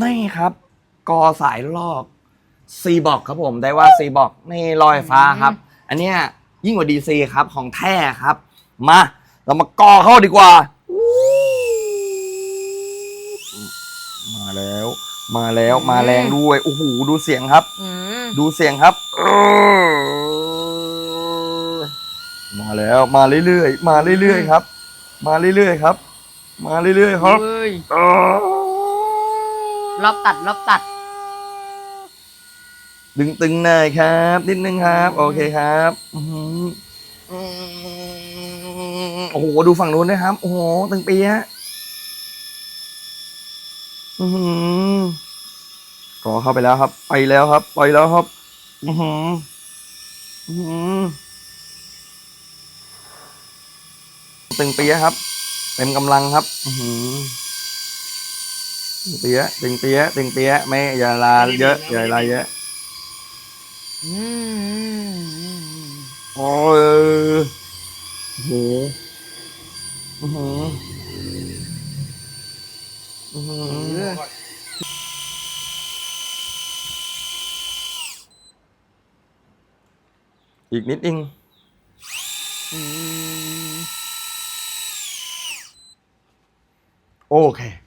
นี่ครับ กอสายลอกซีบอกครับผมได้ว่าซีบอกนี่ลอยฟ้าครับ อันเนี้ยยิ่งกว่าดีซีครับของแท้ครับ มาเรามากอเข้าดีกว่า มาแล้ว มาแล้วมาแรงด้วยโอ้โหดูเสียงครับอืมดูเสียงครับเออมาแล้วมาเรื่อยๆมาเรื่อยๆครับ มาเรื่อยๆครับ มาเรื่อยๆครับเฮ้ยเออ รอบตัดรอบตัด ดึงตึงหน่อยครับ นิดนึงครับ โอเคครับอือหืออืมโอ้โหดูฝั่งนู้นนะครับ โอ้โหตึงเปียะอือหือก็เข้าไปแล้วครับ ไปแล้วครับ ไปแล้วครับ อือหืออื้อหือตึงเปียะครับ เต็มกำลังครับ อือหือ เปียะตึงเปียะตึงเปียะไม่อย่าลาเยอะอย่าลาเยอะอืมโอ้ยโอ้โหอื้อหืออื้อหืออีกนิดเองอืมโอเค